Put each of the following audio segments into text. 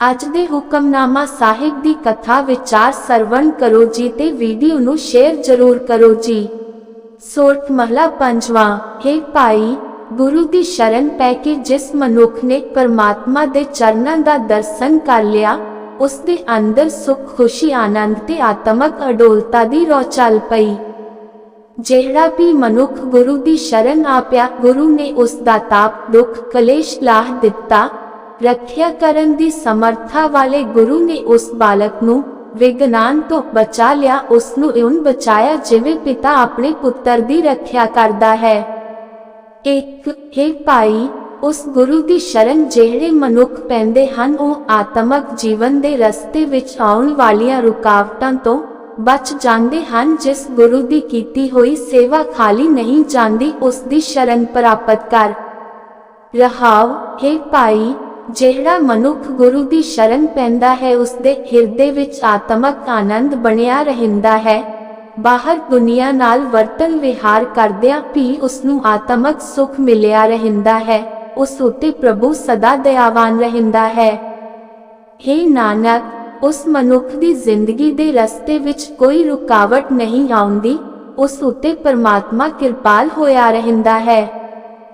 ਅੱਜ ਦੇ ਹੁਕਮਨਾਮਾ ਸਾਹਿਬ ਦੀ ਕਥਾ ਵਿਚਾਰ ਸਰਵਣ ਕਰੋ ਜੀ ਤੇ ਵੀਡੀਓ ਨੂੰ ਸ਼ੇਅਰ ਜ਼ਰੂਰ ਕਰੋ ਜੀ। ਸੋਰਠ ਮਹਲਾ ਪੰਜਵਾਂ, ਹੈ ਭਾਈ, ਗੁਰੂ ਦੀ ਸ਼ਰਨ ਪੈ ਕੇ ਜਿਸ ਮਨੁੱਖ ਨੇ ਪਰਮਾਤਮਾ ਦੇ ਚਰਨਾਂ ਦਾ ਦਰਸ਼ਨ ਕਰ ਲਿਆ, ਉਸ ਦੇ ਅੰਦਰ ਸੁਖ, ਖੁਸ਼ੀ, ਆਨੰਦ ਤੇ ਆਤਮਕ ਅਡੋਲਤਾ ਦੀ ਰੋ ਚੱਲ ਪਈ। ਜਿਹੜਾ ਵੀ ਮਨੁੱਖ ਗੁਰੂ ਦੀ ਸ਼ਰਨ ਆ ਪਿਆ ਗੁਰੂ ਨੇ ਉਸ ਦਾ ਤਾਪ, ਦੁੱਖ, ਕਲੇਸ਼ ਲਾਹ ਦਿੱਤਾ ਰੱਖਿਆ ਕਰਨ ਦੀ ਸਮਰੱਥਾ ਵਾਲੇ ਗੁਰੂ ਨੇ ਉਸ ਬਾਲਕ ਨੂੰ ਵਿਗਨਾਨ ਤੋਂ ਬਚਾ ਲਿਆ ਉਸ ਨੂੰ ਇਉਂ ਬਚਾਇਆ ਜਿਵੇਂ ਪਿਤਾ ਆਪਣੇ ਪੁੱਤਰ ਦੀ ਰੱਖਿਆ ਕਰਦਾ ਹੈ। ਇੱਕ, ਹੈ ਭਾਈ, ਉਸ ਗੁਰੂ ਦੀ ਸ਼ਰਨ ਜਿਹੜੇ ਮਨੁੱਖ ਪੈਂਦੇ ਹਨ, ਉਹ ਆਤਮਕ ਜੀਵਨ ਦੇ ਰਸਤੇ ਵਿੱਚ ਆਉਣ ਵਾਲੀਆਂ ਰੁਕਾਵਟਾਂ ਤੋਂ ਬਚ ਜਾਂਦੇ ਹਨ, ਜਿਸ ਗੁਰੂ ਦੀ ਕੀਤੀ ਹੋਈ ਸੇਵਾ ਖਾਲੀ ਨਹੀਂ ਜਾਂਦੀ, ਉਸ ਦੀ ਸ਼ਰਨ ਪ੍ਰਾਪਤ ਕਰ। ਰਹਾਵ ਹੈ ਭਾਈ ਜਿਹੜਾ ਮਨੁੱਖ ਗੁਰੂ ਦੀ ਸ਼ਰਨ ਪੈਂਦਾ ਹੈ ਉਸ ਦੇ ਹਿਰਦੇ ਵਿੱਚ ਆਤਮਕ ਆਨੰਦ ਬਣਿਆ ਰਹਿੰਦਾ ਹੈ। ਬਾਹਰ ਦੁਨੀਆ ਨਾਲ ਵਰਤਨ ਵਿਹਾਰ ਕਰਦਿਆਂ ਵੀ ਉਸ ਨੂੰ ਆਤਮਕ ਸੁਖ ਮਿਲਿਆ ਰਹਿੰਦਾ ਹੈ। ਉਸ ਉਤੇ ਪ੍ਰਭੂ ਸਦਾ ਦਇਆਵਾਨ ਰਹਿੰਦਾ ਹੈ। ਹੇ ਨਾਨਕ, ਉਸ ਮਨੁੱਖ ਦੀ ਜ਼ਿੰਦਗੀ ਦੇ ਰਸਤੇ ਵਿੱਚ ਕੋਈ ਰੁਕਾਵਟ ਨਹੀਂ ਆਉਂਦੀ। ਉਸ ਉਤੇ ਪਰਮਾਤਮਾ ਕਿਰਪਾਲ ਹੋਇਆ ਰਹਿੰਦਾ ਹੈ।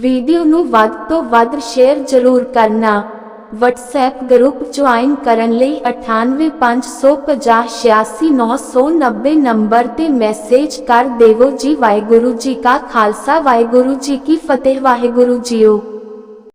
ਵੀਡੀਓ ਨੂੰ ਵੱਧ ਤੋਂ ਵੱਧ ਸ਼ੇਅਰ ਜ਼ਰੂਰ ਕਰਨਾ। WhatsApp ਗਰੁੱਪ ਜੁਆਇਨ ਕਰਨ ਲਈ 9850508990 ਨੰਬਰ ਤੇ ਮੈਸੇਜ ਕਰ ਦੇਵੋ ਜੀ ਵਾਹਿਗੁਰੂ ਜੀ ਕਾ ਖਾਲਸਾ ਵਾਹਿਗੁਰੂ ਜੀ ਕੀ ਫਤਿਹ ਵਾਹਿਗੁਰੂ ਜੀਓ।